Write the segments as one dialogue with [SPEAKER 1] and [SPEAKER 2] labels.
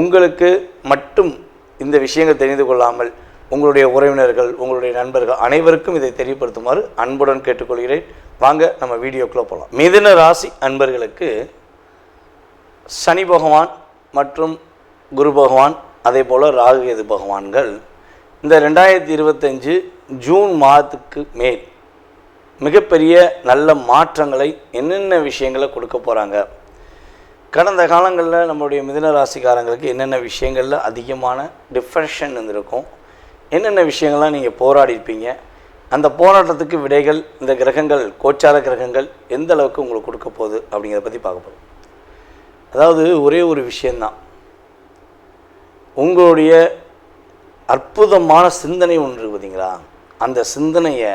[SPEAKER 1] உங்களுக்கு மட்டும் இந்த விஷயங்கள் தெரிந்து கொள்ளாமல் உங்களுடைய உறவினர்கள் உங்களுடைய நண்பர்கள் அனைவருக்கும் இதை தெரியப்படுத்துமாறு அன்புடன் கேட்டுக்கொள்கிறேன். வாங்க நம்ம வீடியோக்குள்ளே போகலாம் மிதுன ராசி அன்பர்களுக்கு சனி பகவான் மற்றும் குரு பகவான் அதே போல் ராகுகேது பகவான்கள் இந்த ரெண்டாயிரத்தி இருபத்தஞ்சு ஜூன் மாதத்துக்கு மேல் மிகப்பெரிய நல்ல மாற்றங்களை என்னென்ன விஷயங்களை கொடுக்க போகிறாங்க கடந்த காலங்களில் நம்மளுடைய மிதுன ராசிக்காரங்களுக்கு என்னென்ன விஷயங்களில் அதிகமான டிப்ரெஷன் இருந்திருக்கும்? என்னென்ன விஷயங்கள்லாம் நீங்கள் போராடிருப்பீங்க அந்த போராட்டத்துக்கு விடைகள் இந்த கிரகங்கள் கோச்சார கிரகங்கள் எந்த அளவுக்கு உங்களுக்கு கொடுக்க போகுது அப்படிங்கிறத பற்றி பார்க்க போகிறோம் அதாவது ஒரே ஒரு விஷயந்தான் உங்களுடைய அற்புதமான சிந்தனை ஒன்று இருக்கு பார்த்தீங்களா அந்த சிந்தனையை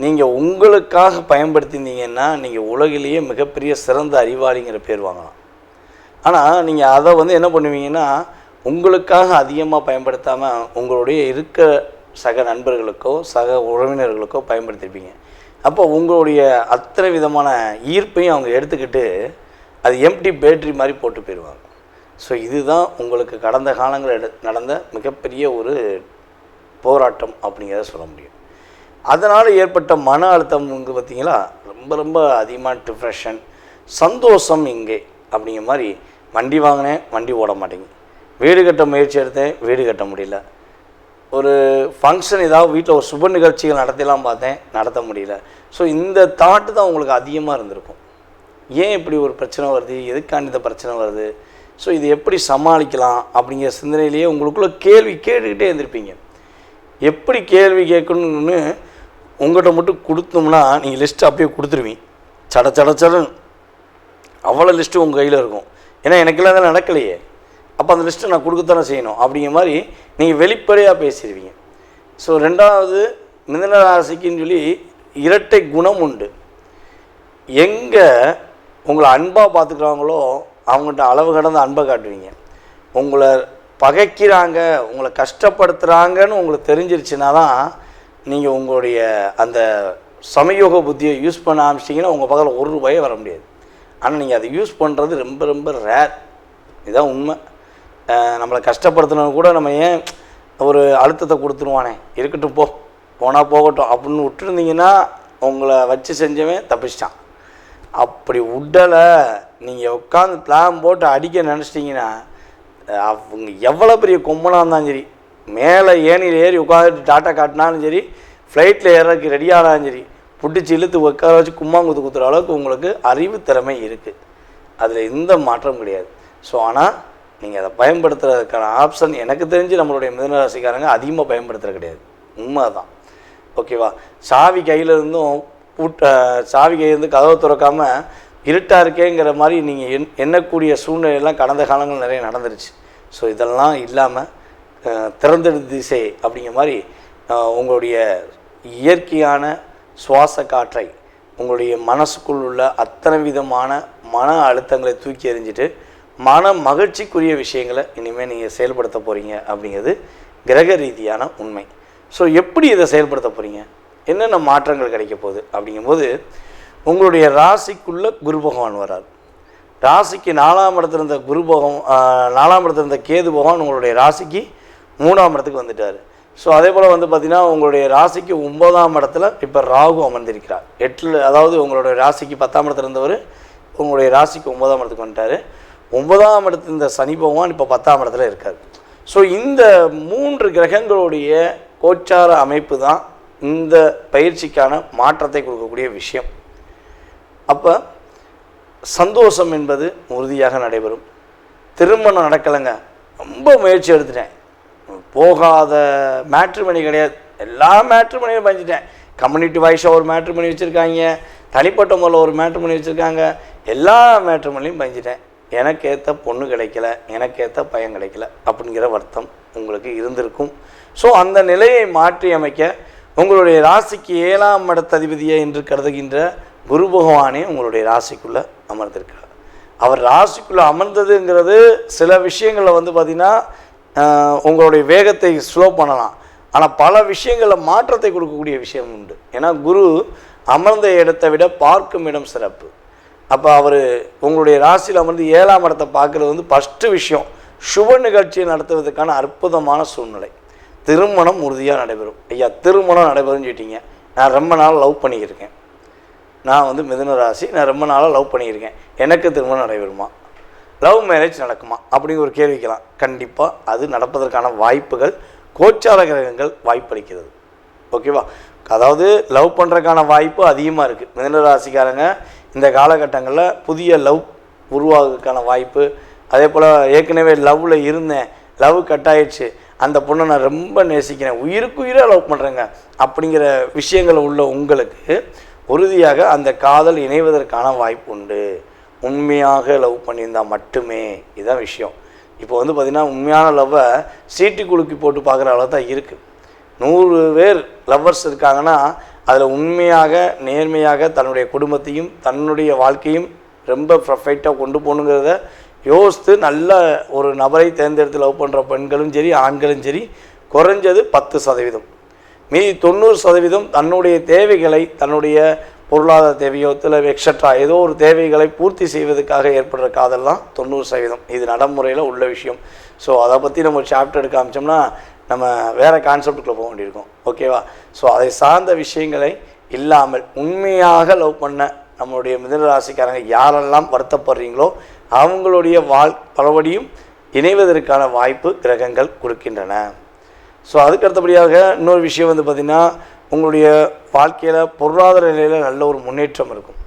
[SPEAKER 1] நீங்கள் உங்களுக்காக பயன்படுத்தியிருந்தீங்கன்னா நீங்கள் உலகிலேயே மிகப்பெரிய சிறந்த அறிவாளிங்கிற பேர் வாங்கலாம். ஆனால் நீங்கள் அதை வந்து என்ன பண்ணுவீங்கன்னா உங்களுக்காக அதிகமாக பயன்படுத்தாமல் உங்களுடைய இருக்க சக நண்பர்களுக்கோ சக உறவினர்களுக்கோ பயன்படுத்தியிருப்பீங்க அப்போ உங்களுடைய அத்தனை விதமான ஈர்ப்பையும் அவங்க எடுத்துக்கிட்டு அது எம்டி பேட்டரி மாதிரி போட்டு போயிடுவாங்க. ஸோ இதுதான் உங்களுக்கு கடந்த காலங்களில் நடந்த மிகப்பெரிய ஒரு போராட்டம் அப்படிங்கிறத சொல்ல முடியும். அதனால் ஏற்பட்ட மன அழுத்தம் வந்து பார்த்தீங்களா ரொம்ப ரொம்ப அதிகமான டிப்ரெஷன் சந்தோஷம் இங்கே. அப்படிங்கிற மாதிரி வண்டி வாங்கினேன் வண்டி ஓட மாட்டேங்குது. வீடு கட்ட முயற்சி எடுத்தேன் வீடு கட்ட முடியல. ஒரு ஃபங்க்ஷன் ஏதாவது வீட்டில் ஒரு சுப நிகழ்ச்சிகள் நடத்தலாம் பார்த்தேன் நடத்த முடியல. ஸோ இந்த தாட்டு தான் உங்களுக்கு அதிகமாக இருந்திருக்கும். ஏன் இப்படி ஒரு பிரச்சனை வருது? எதுக்காண்டி இந்த பிரச்சனை வருது? ஸோ இது எப்படி சமாளிக்கலாம் அப்படிங்கிற சிந்தனையிலேயே உங்களுக்குள்ளே கேள்வி கேட்டுக்கிட்டே இருந்திருப்பீங்க. எப்படி கேள்வி கேட்கணும்னு உங்கள்கிட்ட மட்டும் கொடுத்தோம்னா நீங்கள் லிஸ்ட்டு அப்படியே கொடுத்துருவீங்க. சட சட சடன் அவ்வளோ லிஸ்ட்டு உங்கள் கையில் இருக்கும். ஏன்னா எனக்கெல்லாம் தான் நடக்கலையே. அப்போ அந்த லிஸ்ட்டை நான் கொடுக்கத்தானே செய்யணும்? அப்படிங்கிற மாதிரி நீங்கள் வெளிப்படையாக பேசிடுவீங்க. ஸோ ரெண்டாவது மிதன ராசிக்குன்னு சொல்லி இரட்டை குணம் உண்டு. எங்கே உங்களை அன்பாக பார்த்துக்கிறாங்களோ அவங்கள்ட்ட அளவு கடந்த அன்பை காட்டுவீங்க. உங்களை பகைக்கிறாங்க உங்களை கஷ்டப்படுத்துகிறாங்கன்னு உங்களுக்கு தெரிஞ்சிருச்சுன்னா தான் நீங்கள் உங்களுடைய அந்த சமயோக புத்தியை யூஸ் பண்ண ஆரம்பிச்சிட்டிங்கன்னா உங்கள் பக்கத்தில் ஒரு ரூபாயே வர முடியாது. ஆனால் நீங்கள் அதை யூஸ் பண்ணுறது ரொம்ப ரொம்ப ரேர் இதுதான் உண்மை. நம்மளை கஷ்டப்படுத்தினவங்க கூட நம்ம ஏன் ஒரு அழுத்தத்தை கொடுத்துருவானே? இருக்கட்டும் போ. போனால் போகட்டும். அப்படின்னு விட்டுருந்தீங்கன்னா உங்களை வச்சு செஞ்சவன் தப்பிச்சிட்டான். அப்படி விடலை நீங்கள் உட்காந்து பிளான் போட்டு அடிக்க நினச்சிட்டிங்கன்னா அவங்க எவ்வளோ பெரிய கொம்பனாக இருந்தாலும் சரி மேலே ஏணியில் ஏறி உட்காந்துட்டு டாட்டா காட்டினாலும் சரி ஃப்ளைட்டில் ஏறதுக்கு ரெடியானாலும் சரி பிடிச்சி இழுத்து உட்கார வச்சு கும்மாங்குத்து குத்துற அளவுக்கு உங்களுக்கு அறிவு திறமை இருக்குது அதில் எந்த மாற்றம் கிடையாது. ஸோ ஆனால் நீங்கள் அதை பயன்படுத்துறதுக்கான ஆப்ஷன் எனக்கு தெரிஞ்சு நம்மளுடைய மிதனராசிக்காரங்க அதிகமாக பயன்படுத்துகிற கிடையாது. உண்மை தான் ஓகேவா சாவி கையிலிருந்தும் பூட்ட சாவி கையிலேருந்து கதவை திறக்காமல் இருட்டாக இருக்கேங்கிற மாதிரி நீங்கள் எண் எண்ணக்கூடிய சூழ்நிலையெல்லாம் கடந்த காலங்கள் நிறைய நடந்துருச்சு. ஸோ இதெல்லாம் இல்லாமல் திறந்தெடு திசை அப்படிங்கிற மாதிரி உங்களுடைய இயற்கையான சுவாச காற்றை உங்களுடைய மனசுக்குள் உள்ள அத்தனை விதமான மன அழுத்தங்களை தூக்கி எறிஞ்சிட்டு மன மகிழ்ச்சிக்குரிய விஷயங்களை இனிமேல் நீங்கள் செயல்படுத்த போகிறீங்க அப்படிங்கிறது கிரக ரீதியான உண்மை. ஸோ எப்படி இதை செயல்படுத்த போகிறீங்க என்னென்ன மாற்றங்கள் கிடைக்க போகுது? அப்படிங்கும்போது உங்களுடைய ராசிக்குள்ளே குரு பகவான் வரார் ராசிக்கு நாலாம் இடத்துல இருந்த குரு பகவான் நாலாம் இடத்துல இருந்த கேது பகவான் உங்களுடைய ராசிக்கு மூணாம் இடத்துக்கு வந்துட்டார். ஸோ அதே போல் வந்து பார்த்திங்கன்னா உங்களுடைய ராசிக்கு ஒன்பதாம் இடத்துல இப்போ ராகு அமர்ந்திருக்கிறார். எட்டில் அதாவது உங்களுடைய ராசிக்கு பத்தாம் இடத்துல இருந்தவர் உங்களுடைய ராசிக்கு ஒன்பதாம் இடத்துக்கு வந்துட்டார். ஒன்பதாம் இடத்து இந்த சனி பகவான் இப்போ பத்தாம் இடத்துல இருக்கார். ஸோ இந்த மூன்று கிரகங்களுடைய கோச்சார அமைப்பு தான் இந்த பயிற்சிக்கான மாற்றத்தை கொடுக்கக்கூடிய விஷயம். அப்போ சந்தோஷம் என்பது உறுதியாக நடைபெறும். திருமணம் நடக்கலைங்க. ரொம்ப முயற்சி எடுத்துட்டேன். போகாத மேட்ரிமணி கிடையாது. எல்லா மேட்ரிமணியும் பஞ்சிட்டேன் கம்யூனிட்டி வைஸாக ஒரு மேட்ரிமணி வச்சுருக்காங்க. தனிப்பட்ட முறையில் ஒரு மேட்ரிமணி வச்சுருக்காங்க. எல்லா மேட்ரிமணியும் பஞ்சிட்டேன் எனக்கேற்ற பொண்ணு கிடைக்கல. எனக்கேற்ற பையன் கிடைக்கல அப்படிங்கிற வருத்தம் உங்களுக்கு இருந்திருக்கும். ஸோ அந்த நிலையை மாற்றி அமைக்க உங்களுடைய ராசிக்கு ஏழாம் இடத்ததிபதியை என்று கருதுகின்ற குரு பகவானே உங்களுடைய ராசிக்குள்ளே அமர்ந்திருக்கிறார். அவர் ராசிக்குள்ளே அமர்ந்ததுங்கிறது சில விஷயங்களில் வந்து பார்த்திங்கன்னா உங்களுடைய வேகத்தை ஸ்லோ பண்ணலாம். ஆனால் பல விஷயங்களில் மாற்றத்தை கொடுக்கக்கூடிய விஷயம் உண்டு. ஏன்னா குரு அமர்ந்த இடத்தை விட பார்க்கும் இடம் சிறப்பு. அப்போ அவர் உங்களுடைய ராசியில் அமர்ந்து ஏழாம் இடத்தை பார்க்குறது வந்து ஃபஸ்ட்டு விஷயம். சுப நிகழ்ச்சியை நடத்துவதற்கான அற்புதமான சூழ்நிலை. திருமணம் உறுதியாக நடைபெறும். ஐயா திருமணம் நடைபெறும்னு சொல்லிட்டீங்க. நான் ரொம்ப நாள் லவ் பண்ணியிருக்கேன். நான் வந்து மிதுன ராசி. நான் ரொம்ப நாளாக லவ் பண்ணியிருக்கேன். எனக்கு திருமணம் நடைபெறுமா? லவ் மேரேஜ் நடக்குமா? அப்படிங்கிற ஒரு கேள்விக்கலாம் கண்டிப்பாக அது நடப்பதற்கான வாய்ப்புகள் கோச்சார கிரகங்கள் வாய்ப்பளிக்கிறது. ஓகேவா அதாவது லவ் பண்ணுறதுக்கான வாய்ப்பு அதிகமாக இருக்குது மிதனராசிக்காரங்க இந்த காலகட்டங்களில் புதிய லவ் உருவாகிறதுக்கான வாய்ப்பு. அதே போல் ஏற்கனவே லவ்வில் இருந்தேன். லவ் கட் ஆயிடுச்சு. அந்த பொண்ணை நான் ரொம்ப நேசிக்கிறேன். உயிருக்கு உயிராக லவ் பண்ணுறேங்க அப்படிங்கிற விஷயங்கள் உள்ள உங்களுக்கு உறுதியாக அந்த காதல் இணைவதற்கான வாய்ப்பு உண்டு. உண்மையாக லவ் பண்ணியிருந்தால் மட்டுமே இதுதான் விஷயம். இப்போ வந்து பார்த்திங்கன்னா உண்மையான லவ்வை சீட்டு குலுக்கி போட்டு பார்க்குற அளவு தான் இருக்குது நூறு பேர் லவ்வர்ஸ் இருக்காங்கன்னா அதில் உண்மையாக நேர்மையாக தன்னுடைய குடும்பத்தையும் தன்னுடைய வாழ்க்கையும் ரொம்ப பர்ஃபெக்டாக கொண்டு போகணுங்கிறத யோசித்து நல்ல ஒரு நபரை தேர்ந்தெடுத்து லவ் பண்ணுற பெண்களும் சரி ஆண்களும் சரி குறைஞ்சது பத்து சதவீதம். மீதி தொண்ணூறு சதவீதம் தன்னுடைய தேவைகளை தன்னுடைய பொருளாதார தேவையோ இல்லை எக்ஸட்ரா ஏதோ ஒரு தேவைகளை பூர்த்தி செய்வதற்காக ஏற்படுற காதல் தான் தொண்ணூறு சதவீதம். இது நடைமுறையில் உள்ள விஷயம். ஸோ அதை பற்றி நம்ம சாப்டர் எடுக்க ஆரம்பிச்சோம்னா நம்ம வேறு கான்செப்டுக்குள்ளே போக வேண்டியிருக்கும். ஓகேவா ஸோ அதை சார்ந்த விஷயங்களை இல்லாமல் உண்மையாக லவ் பண்ண நம்மளுடைய மிதனராசிக்காரங்க யாரெல்லாம் வருத்தப்படுறீங்களோ அவங்களுடைய வாழ் பலபடியும் இணைவதற்கான வாய்ப்பு கிரகங்கள் கொடுக்கின்றன. ஸோ அதுக்கு அடுத்தபடியாக இன்னொரு விஷயம் வந்து பார்த்திங்கன்னா உங்களுடைய வாழ்க்கையில் பொருளாதார நிலையில் நல்ல ஒரு முன்னேற்றம் இருக்கும்.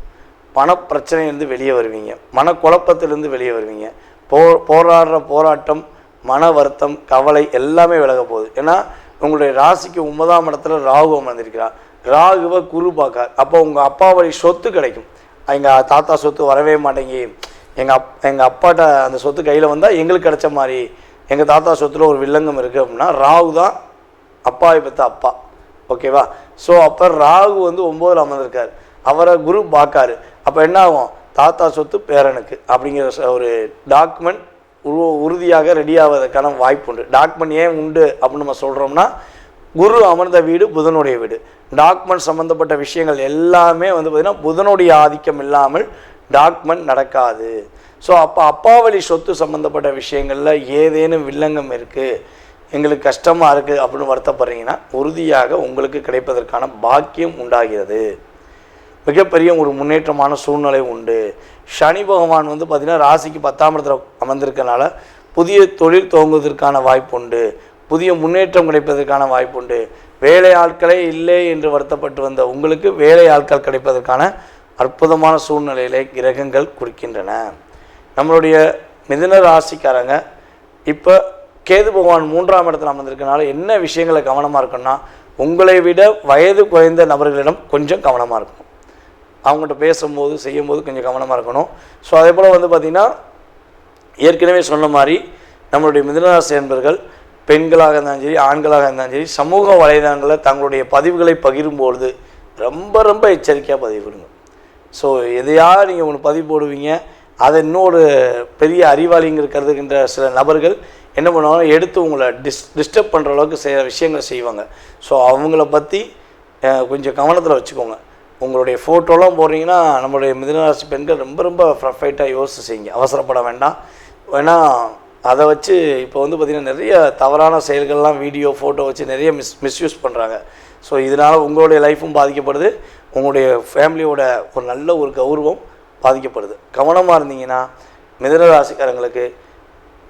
[SPEAKER 1] பணப்பிரச்சனையிலேருந்து வெளியே வருவீங்க. மனக்குழப்பத்திலேருந்து வெளியே வருவீங்க. போ போராடுற போராட்டம் மன வருத்தம் கவலை எல்லாமே விலக போகுது. ஏன்னா உங்களுடைய ராசிக்கு ஒன்பதாம் இடத்துல ராகு அமர்ந்திருக்கிறார். ராகுவை குரு பார்க்கார் அப்போ உங்கள் அப்பா வழி சொத்து கிடைக்கும். எங்கள் தாத்தா சொத்து வரவே மாட்டேங்கி எங்கள் அப் எங்கள் அப்பாட்ட அந்த சொத்து கையில் வந்தால் எங்களுக்கு கிடைச்ச மாதிரி எங்கள் தாத்தா சொத்தில் ஒரு வில்லங்கம் இருக்குது அப்படின்னா ராகு தான் அப்பாவை பெற்ற அப்பா. ஓகேவா? ஸோ அப்போ ராகு வந்து ஒம்போதில் அமர்ந்திருக்கார். அவரை குரு பார்க்காரு. அப்போ என்ன ஆகும்? தாத்தா சொத்து பேரனுக்கு அப்படிங்கிற ச- ஒரு டாக்குமெண்ட் உரு உறுதியாக ரெடி ஆவதற்கான வாய்ப்பு உண்டு. டாக்குமெண்ட் ஏன் உண்டு அப்படின்னு நம்ம சொல்கிறோம்னா குரு அமர்ந்த வீடு புதனுடைய வீடு. டாக்குமெண்ட் சம்மந்தப்பட்ட விஷயங்கள் எல்லாமே வந்து பார்த்திங்கன்னா புதனுடைய ஆதிக்கம் இல்லாமல் டாக்குமெண்ட் நடக்காது. ஸோ அப்போ அப்பாவளி சொத்து சம்மந்தப்பட்ட விஷயங்களில் ஏதேனும் வில்லங்கம் இருக்குது எங்களுக்கு கஷ்டமாக இருக்குது அப்படின்னு வருத்தப்படுறீங்கன்னா உறுதியாக உங்களுக்கு கிடைப்பதற்கான பாக்கியம் உண்டாகிறது. மிகப்பெரிய ஒரு முன்னேற்றமான சூழ்நிலை உண்டு. சனி பகவான் வந்து பார்த்திங்கன்னா ராசிக்கு பத்தாம் இடத்துல அமர்ந்திருக்கனால புதிய தொழில் துவங்குவதற்கான வாய்ப்பு உண்டு. புதிய முன்னேற்றம் கிடைப்பதற்கான வாய்ப்பு உண்டு. வேலை ஆட்களே இல்லை என்று வருத்தப்பட்டு வந்த உங்களுக்கு வேலை ஆட்கள் கிடைப்பதற்கான அற்புதமான சூழ்நிலையிலே கிரகங்கள் குறிக்கின்றன நம்மளுடைய மிதுன ராசிக்காரங்க இப்போ கேது பகவான் மூன்றாம் இடத்துல அமர்ந்திருக்கனால என்ன விஷயங்களை கவனமாக இருக்கணும்னா உங்களை விட வயது குறைந்த நபர்களிடம் கொஞ்சம் கவனமாக இருக்கணும். அவங்ககிட்ட பேசும்போது செய்யும்போது கொஞ்சம் கவனமாக இருக்கணும். ஸோ அதே போல் வந்து பார்த்திங்கன்னா ஏற்கனவே சொன்ன மாதிரி நம்மளுடைய மிதனராசி என்பர்கள் பெண்களாக இருந்தாலும் சரி ஆண்களாக இருந்தாலும் சரி சமூக வலைதளங்களில் தங்களுடைய பதிவுகளை பகிரும்பொழுது ரொம்ப ரொம்ப எச்சரிக்கையாக பதிவிடுங்க ஸோ எதையாவது நீங்கள் ஒன்று பதிவு போடுவீங்க அதை இன்னொரு பெரிய அறிவாளிங்க கருதுகின்ற சில நபர்கள் என்ன பண்ணுவாங்க எடுத்து உங்களை டிஸ் டிஸ்டர்ப் பண்ணுற அளவுக்கு செய்ய விஷயங்களை செய்வாங்க. ஸோ அவங்கள பற்றி கொஞ்சம் கவனத்தில் வச்சுக்கோங்க. உங்களுடைய ஃபோட்டோலாம் போடுறீங்கன்னா நம்மளுடைய மிதனராசி பெண்கள் ரொம்ப ரொம்ப ப்ரஃபைட்டாக யோசிச்சு செய்யுங்க. அவசரப்பட வேண்டாம். ஏன்னா அதை வச்சு இப்போ வந்து பார்த்திங்கன்னா நிறைய தவறான செயல்கள்லாம் வீடியோ ஃபோட்டோ வச்சு நிறைய மிஸ் மிஸ்யூஸ் பண்ணுறாங்க ஸோ இதனால் உங்களுடைய லைஃப்பும் பாதிக்கப்படுது. உங்களுடைய ஃபேமிலியோட ஒரு நல்ல ஒரு கௌரவம் பாதிக்கப்படுது. கவனமாக இருந்தீங்கன்னா மிதனராசிக்காரங்களுக்கு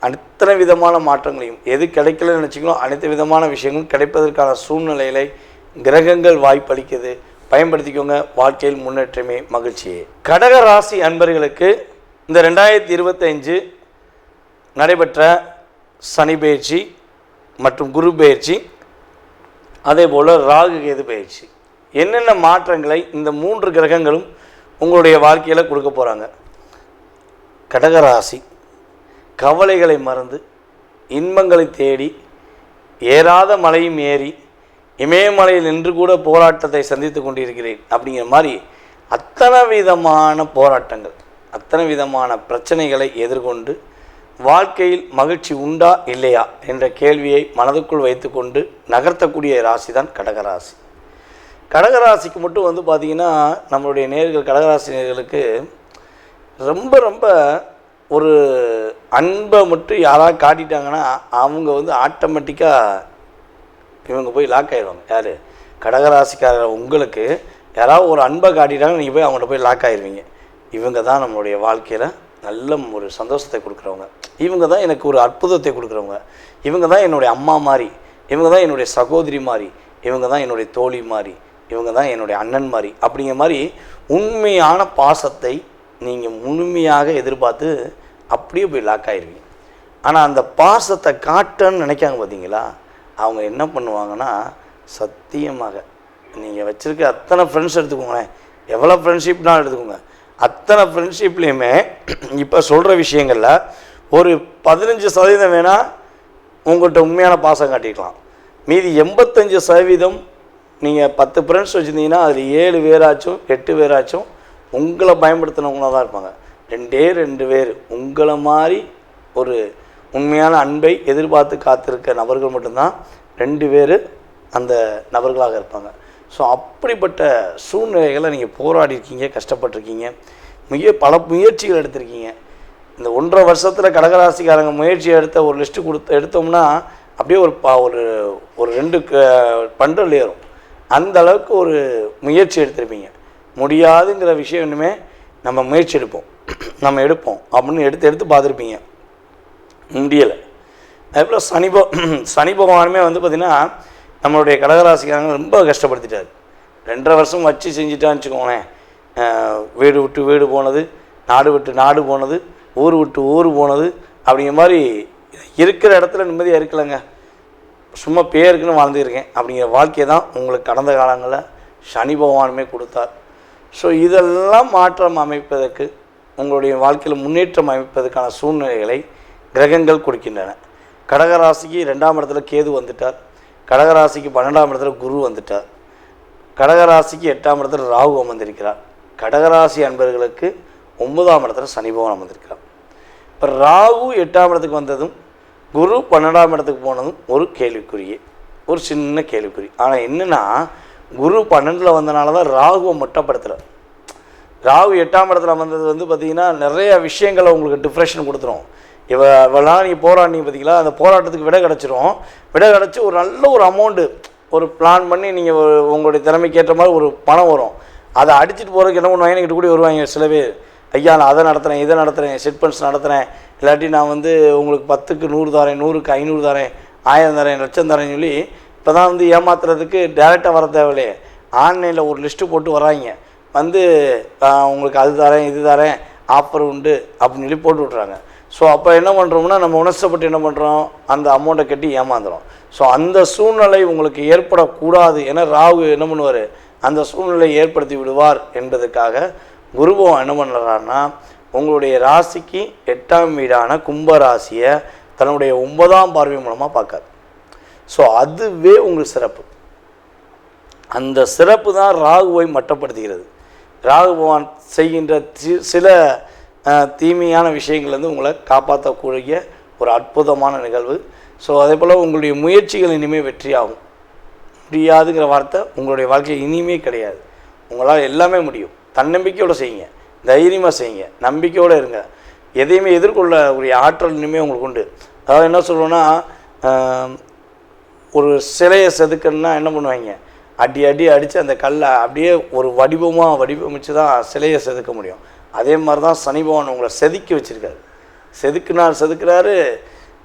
[SPEAKER 1] அத்தனை விதமான மாற்றங்களையும் எது கிடைக்கலன்னு நினச்சிங்களோ அனைத்து விதமான விஷயங்களும் கிடைப்பதற்கான சூழ்நிலைகளை கிரகங்கள் வாய்ப்பளிக்குது. பயன்படுத்திக்கோங்க. வாழ்க்கையில் முன்னேற்றமே மகிழ்ச்சியே. கடக ராசி அன்பர்களுக்கு இந்த ரெண்டாயிரத்தி இருபத்தஞ்சு நடைபெற்ற சனி பயிற்சி மற்றும் குரு பயிற்சி அதே போல் ராகு கேது பயிற்சி. என்னென்ன மாற்றங்களை இந்த மூன்று கிரகங்களும் உங்களுடைய வாழ்க்கையில் கொடுக்க போகிறாங்க கடகராசி கவலைகளை மறந்து இன்பங்களை தேடி ஏறாத மலையும் ஏறி இமயமலையில் நின்று கூட போராட்டத்தை சந்தித்து கொண்டிருக்கிறேன் அப்படிங்கிற மாதிரி அத்தனை விதமான போராட்டங்கள் அத்தனை விதமான பிரச்சனைகளை எதிர்கொண்டு வாழ்க்கையில் மகிழ்ச்சி உண்டா இல்லையா என்ற கேள்வியை மனதுக்குள் வைத்துக்கொண்டு நகர்த்தக்கூடிய ராசி தான் கடகராசி. கடகராசிக்கு மட்டும் வந்து பார்த்திங்கன்னா நம்மளுடைய நேர்கள் கடகராசி நேர்களுக்கு ரொம்ப ரொம்ப ஒரு அன்பை மட்டும் யாராவது காட்டிட்டாங்கன்னா அவங்க வந்து ஆட்டோமேட்டிக்காக இவங்க போய் லாக் ஆயிடுவாங்க. யார்? கடகராசிக்காரர் உங்களுக்கு யாராவது ஒரு அன்பை காட்டிட்டாங்க நீங்கள் போய் அவங்கள்ட்ட போய் லாக் ஆயிடுவீங்க இவங்க தான் நம்மளுடைய வாழ்க்கையில் நல்ல ஒரு சந்தோஷத்தை கொடுக்குறவங்க. இவங்க தான் எனக்கு ஒரு அற்புதத்தை கொடுக்குறவங்க. இவங்க தான் என்னுடைய அம்மா மாதிரி இவங்க தான் என்னுடைய சகோதரி மாதிரி இவங்க தான் என்னுடைய தோழி மாதிரி இவங்க தான் என்னுடைய அண்ணன் மாதிரி அப்படிங்கிற மாதிரி உண்மையான பாசத்தை நீங்கள் முழுமையாக எதிர்பார்த்து அப்படியே போய் லாக் ஆகிருவீங்க ஆனால் அந்த பாசத்தை காட்டன்னு நினைக்காங்க பார்த்தீங்களா? அவங்க என்ன பண்ணுவாங்கன்னா சத்தியமாக நீங்கள் வச்சுருக்க அத்தனை ஃப்ரெண்ட்ஸ் எடுத்துக்கோங்களேன். எவ்வளோ ஃப்ரெண்ட்ஷிப்னாலும் எடுத்துக்கோங்க. அத்தனை ஃப்ரெண்ட்ஷிப்லேயுமே இப்போ சொல்கிற விஷயங்களில் ஒரு பதினஞ்சு சதவீதம் வேணால் உங்கள்கிட்ட உண்மையான பாசம் காட்டிக்கலாம் மீதி எண்பத்தஞ்சு சதவீதம் நீங்கள் பத்து ஃப்ரெண்ட்ஸ் வச்சுருந்தீங்கன்னா அதில் ஏழு பேராச்சும் எட்டு பேராச்சும் உங்களை பயன்படுத்தினவங்களாக தான் இருப்பாங்க. ரெண்டே ரெண்டு பேர் உங்களை மாதிரி ஒரு உண்மையான அன்பை எதிர்பார்த்து காத்திருக்க நபர்கள் மட்டும்தான் ரெண்டு பேர் அந்த நபர்களாக இருப்பாங்க. ஸோ அப்படிப்பட்ட சூழ்நிலைகளை நீங்கள் போராடி இருக்கீங்க கஷ்டப்பட்டிருக்கீங்க மிக பல முயற்சிகள் எடுத்திருக்கீங்க. இந்த ஒன்றரை வருஷத்தில் கடகராசிக்காரங்க முயற்சி எடுத்த ஒரு லிஸ்ட்டு கொடுத்து எடுத்தோம்னா அப்படியே ஒரு பா ஒரு ஒரு ரெண்டு பண்டல் ஏறும். அந்த அளவுக்கு ஒரு முயற்சி எடுத்திருப்பீங்க. முடியாதுங்கிற விஷயம் இன்னுமே நம்ம முயற்சி எடுப்போம். நம்ம எடுப்போம். அப்படின்னு எடுத்து எடுத்து பார்த்துருப்பீங்க. முடியலை. அதேபோல் சனி பக சனி பகவானுமே வந்து பார்த்திங்கன்னா நம்மளுடைய கடகராசிக்காரங்க ரொம்ப கஷ்டப்படுத்திட்டார். ரெண்டரை வருஷம் வச்சு செஞ்சுட்டான்னு வச்சுக்கோங்களேன். வீடு விட்டு வீடு போனது நாடு விட்டு நாடு போனது ஊர் விட்டு ஊர் போனது அப்படிங்கிற மாதிரி இருக்கிற இடத்துல நிம்மதியாக இருக்கலைங்க. சும்மா பேருக்குன்னு வாழ்ந்துருக்கேன். அப்படிங்கிற வாழ்க்கையை தான் உங்களுக்கு கடந்த காலங்களில் சனி பகவானுமே கொடுத்தார். ஸோ இதெல்லாம் மாற்றம் அமைப்பதற்கு உங்களுடைய வாழ்க்கையில் முன்னேற்றம் அமைப்பதற்கான சூழ்நிலைகளை கிரகங்கள் கொடுக்கின்றன. கடகராசிக்கு ரெண்டாம் இடத்துல கேது வந்துட்டார். கடகராசிக்கு பன்னெண்டாம் இடத்துல குரு வந்துட்டார். கடகராசிக்கு எட்டாம் இடத்துல ராகு அமர்ந்திருக்கிறார். கடகராசி அன்பர்களுக்கு ஒன்பதாம் இடத்துல சனி பகவான் அமர்ந்திருக்கிறார். இப்போ ராகு எட்டாம் இடத்துக்கு வந்ததும் குரு பன்னெண்டாம் இடத்துக்கு போனதும் ஒரு கேள்விக்குறியே. ஒரு சின்ன கேள்விக்குறி. ஆனால் என்னென்னா குரு பன்னெண்டில் வந்தனால தான் ராகுவை மட்டப்படுத்துகிறேன் ராகு எட்டாம் இடத்துல வந்தது வந்து பார்த்திங்கன்னா நிறைய விஷயங்களை உங்களுக்கு டிப்ரெஷன் கொடுத்துரும். இவ இவெல்லாம் நீ போராடினீங்க பார்த்தீங்களா அந்த போராட்டத்துக்கு விடை கிடச்சிரும். விடை கிடச்சி ஒரு நல்ல ஒரு அமௌண்ட்டு ஒரு பிளான் பண்ணி நீங்கள் உங்களுடைய திறமைக்கு ஏற்ற மாதிரி ஒரு பணம் வரும். அதை அடிச்சுட்டு போகிறதுக்கு என்ன பண்ணுவாங்க? என்கிட்ட கூட வருவாங்க சில பேர். ஐயா நான் அதை நடத்துகிறேன் இதை நடத்துகிறேன் செட்பன்ஸ் நடத்துகிறேன் இல்லாட்டி நான் வந்து உங்களுக்கு பத்துக்கு நூறு தரேன் நூறுக்கு ஐநூறு தரேன் ஆயிரம் தரேன் லட்சம் தரேன்னு சொல்லி இப்போ தான் வந்து ஏமாத்துறதுக்கு டேரெக்டாக வர தேவையில்லையே. ஆன்லைனில் ஒரு லிஸ்ட்டு போட்டு வராங்க வந்து உங்களுக்கு அது தரேன் இது தரேன் ஆஃபர் உண்டு அப்படின்னு சொல்லி போட்டு விட்றாங்க ஸோ அப்போ என்ன பண்ணுறோம்னா நம்ம உணர்ச்சப்பட்டு என்ன பண்ணுறோம் அந்த அமௌண்ட்டை கட்டி ஏமாந்துடும் ஸோ அந்த சூழ்நிலை உங்களுக்கு ஏற்படக்கூடாது. ஏன்னா ராகு என்ன பண்ணுவார்? அந்த சூழ்நிலையை ஏற்படுத்தி விடுவார் என்பதற்காக குருபவன் என்ன பண்ணுறாருன்னா உங்களுடைய ராசிக்கு எட்டாம் வீடான கும்ப ராசியை தன்னுடைய ஒன்பதாம் பார்வை மூலமாக பார்க்காரு. ஸோ அதுவே உங்களுக்கு சிறப்பு. அந்த சிறப்பு தான் ராகுவை மட்டப்படுத்துகிறது. ராகு பகவான் செய்கின்ற சில தீமையான விஷயங்கள்லேருந்து உங்களை காப்பாற்றக்கூடிய ஒரு அற்புதமான நிகழ்வு. ஸோ அதே போல் உங்களுடைய முயற்சிகள் இனிமேல் வெற்றியாகும். முடியாதுங்கிற வார்த்தை உங்களுடைய வாழ்க்கையில் இனிமே கிடையாது. உங்களால் எல்லாமே முடியும். தன்னம்பிக்கையோடு செய்யுங்க. தைரியமாக செய்யுங்க. நம்பிக்கையோடு இருங்க. எதையுமே எதிர்கொள்ளக்கூடிய ஆற்றல் இனிமேல் உங்களுக்கு உண்டு. அதாவது என்ன சொல்லுவோன்னா ஒரு சிலையை செதுக்கணுன்னா என்ன பண்ணுவாங்க? அடி அடி அடித்து அந்த கல்லை அப்படியே ஒரு வடிவமாக வடிவமைச்சு தான் சிலையை செதுக்க முடியும். அதே மாதிரி தான் சனி பகவான் உங்களை செதுக்கி வச்சுருக்காரு. செதுக்குனார் செதுக்குறாரு.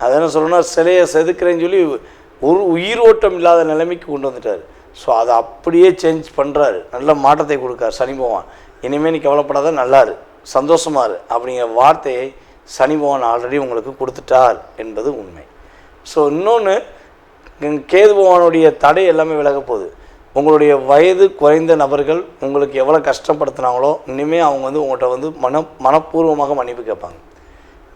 [SPEAKER 1] அது என்ன சொல்லணும்னா சிலையை செதுக்குறேன்னு சொல்லி ஒரு உயிரோட்டம் இல்லாத நிலைமைக்கு கொண்டு வந்துட்டார். ஸோ அதை அப்படியே சேஞ்ச் பண்ணுறாரு நல்ல மாற்றத்தை கொடுக்கார் சனி பகவான். இனிமேல் நீ கவலைப்படாத நல்லாரு. சந்தோஷமாரு அப்படிங்கிற வார்த்தையை சனி பகவான் ஆல்ரெடி உங்களுக்கு கொடுத்துட்டார் என்பது உண்மை. ஸோ இன்னொன்று கேது பகவானுடைய தடை எல்லாமே விலக போகுது. உங்களுடைய வயது குறைந்த நபர்கள் உங்களுக்கு எவ்வளோ கஷ்டப்படுத்துனாங்களோ இனிமேல் அவங்க வந்து உங்கள்கிட்ட வந்து மன மனப்பூர்வமாக மன்னிப்பு கேட்பாங்க.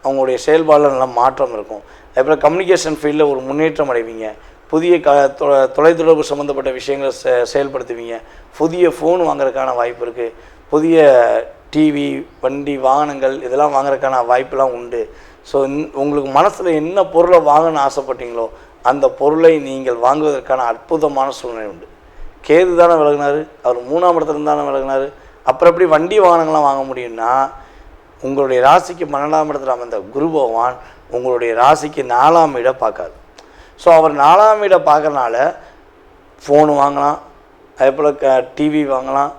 [SPEAKER 1] அவங்களுடைய செயல்பாடில் நல்ல மாற்றம் இருக்கும். அதேபோல் கம்யூனிகேஷன் ஃபீல்டில் ஒரு முன்னேற்றம் அடைவீங்க. புதிய க தொ- தொலைத்தொடர்பு சம்மந்தப்பட்ட விஷயங்களை செ செயல்படுத்துவீங்க. புதிய ஃபோன் வாங்குறதுக்கான வாய்ப்பு இருக்குது புதிய டிவி வண்டி வாகனங்கள் இதெல்லாம் வாங்குறதுக்கான வாய்ப்பெல்லாம் உண்டு. ஸோ உங்களுக்கு மனசில் என்ன பொருளை வாங்கணும்னு ஆசைப்பட்டீங்களோ அந்த பொருளை நீங்கள் வாங்குவதற்கான அற்புதமான சூழ்நிலை உண்டு. கேது தானே விலகினார் அவர் மூணாம் இடத்துல தானே விலகினார் அப்புறம் எப்படி வண்டி வாகனங்கள்லாம் வாங்க முடியும்னா உங்களுடைய ராசிக்கு பன்னெண்டாம் இடத்துல அமைந்த குரு பகவான் உங்களுடைய ராசிக்கு நாலாம் இட பார்க்காரு ஸோ அவர் நாலாம் இட பார்க்கறனால ஃபோனு வாங்கலாம் அதே போல் க டிவி வாங்கலாம்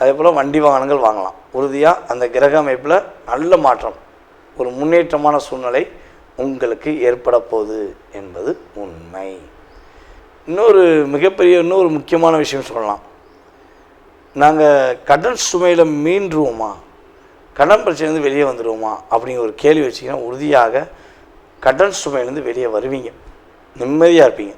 [SPEAKER 1] அதே போல் வண்டி வாகனங்கள் வாங்கலாம். உறுதியாக அந்த கிரக அமைப்பில் நல்ல மாற்றம் ஒரு முன்னேற்றமான சூழ்நிலை உங்களுக்கு ஏற்பட போகுது என்பது உண்மை. இன்னொரு மிகப்பெரிய இன்னொரு முக்கியமான விஷயம் சொல்லலாம். நாங்கள் கடன் சுமையில் மீண்டுருவோமா? கடன் பிரச்சனைலேருந்து வெளியே வந்துடுவோமா அப்படிங்கிற ஒரு கேள்வி வச்சிங்கன்னா உறுதியாக கடன் சுமையிலேருந்து வெளியே வருவீங்க. நிம்மதியாக இருப்பீங்க.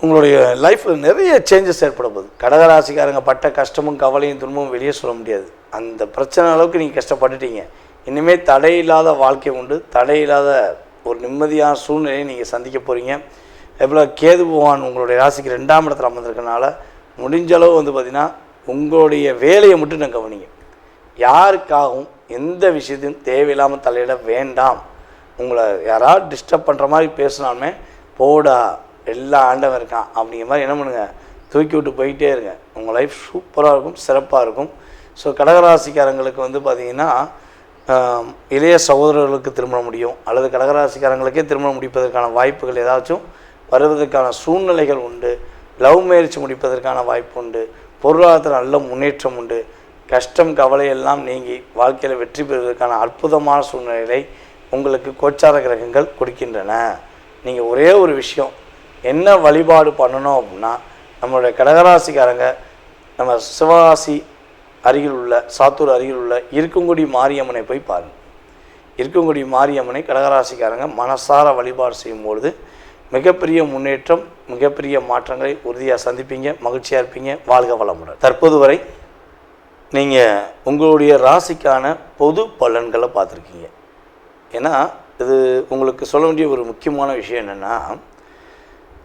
[SPEAKER 1] உங்களுடைய லைஃப்பில் நிறைய சேஞ்சஸ் ஏற்பட போகுது. கடகராசிக்காரங்க பட்ட கஷ்டமும் கவலையும் துன்பமும் வெளியே சொல்ல முடியாது. அந்த பிரச்சனை அளவுக்கு நீங்கள் கஷ்டப்பட்டுட்டீங்க. இனிமேல் தடையில்லாத வாழ்க்கை உண்டு. தடையில்லாத ஒரு நிம்மதியான சூழ்நிலையை நீங்கள் சந்திக்க போகிறீங்க எவ்வளோ கேது பகவான் உங்களுடைய ராசிக்கு ரெண்டாம் இடத்துல அமர்ந்திருக்கனால முடிஞ்ச அளவு வந்து பார்த்திங்கன்னா உங்களுடைய வேலையை மட்டும் நான் கவனிங்க. யாருக்காகவும் எந்த விஷயத்தையும் தேவையில்லாமல் தலையிட வேண்டாம். உங்களை யாராவது டிஸ்டர்ப் பண்ணுற மாதிரி பேசினாலுமே போடா எல்லா ஆண்டவன் இருக்கான். அப்படிங்கிற மாதிரி என்ன பண்ணுங்கள் தூக்கி விட்டு போயிட்டே இருங்க. உங்கள் லைஃப் சூப்பராக இருக்கும் சிறப்பாக இருக்கும். ஸோ கடகராசிக்காரங்களுக்கு வந்து பார்த்திங்கன்னா இளைய சகோதரர்களுக்கு திருமண முடியும் அல்லது கடகராசிக்காரங்களுக்கே திருமணம் முடிப்பதற்கான வாய்ப்புகள் ஏதாச்சும் வருவதற்கான சூழ்நிலைகள் உண்டு லவ் மேரேஜ் முடிப்பதற்கான வாய்ப்பு உண்டு பொருளாதாரத்தில் நல்ல முன்னேற்றம் உண்டு கஷ்டம் கவலை எல்லாம் நீங்கி வாழ்க்கையில் வெற்றி பெறுவதற்கான அற்புதமான சூழ்நிலைகளை உங்களுக்கு கோச்சார கிரகங்கள் கொடுக்கின்றன. நீங்கள் ஒரே ஒரு விஷயம் என்ன வழிபாடு பண்ணணும் அப்படின்னா நம்மளுடைய கடகராசிக்காரங்க நம்ம சிவராசி அருகில் உள்ள சாத்தூர் அருகில் உள்ள இருக்குங்குடி மாரியம்மனை போய் பாருங்கள் இருக்குங்குடி மாரியம்மனை கடகராசிக்காரங்க மனசார வழிபாடு செய்யும் பொழுது மிகப்பெரிய முன்னேற்றம் மிகப்பெரிய மாற்றங்களை உறுதியாக சந்திப்பீங்க மகிழ்ச்சியாக இருப்பீங்க வாழ்க வளமுடன். தற்போது வரை நீங்கள் உங்களுடைய ராசிக்கான பொது பலன்களை பார்த்துருக்கீங்க. ஏன்னா இது உங்களுக்கு சொல்ல வேண்டிய ஒரு முக்கியமான விஷயம் என்னென்னா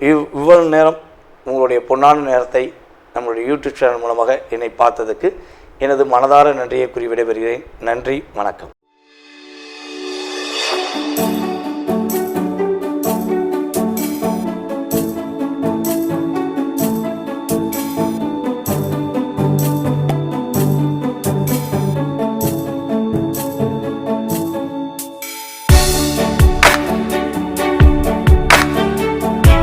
[SPEAKER 1] இவ் இவ்வளவு நேரம் உங்களுடைய பொன்னான நேரத்தை நம்மளுடைய யூடியூப் சேனல் மூலமாக என்னை பார்த்ததுக்கு எனது மனதார நன்றியை கூறி விடைபெறுகிறேன். நன்றி வணக்கம்.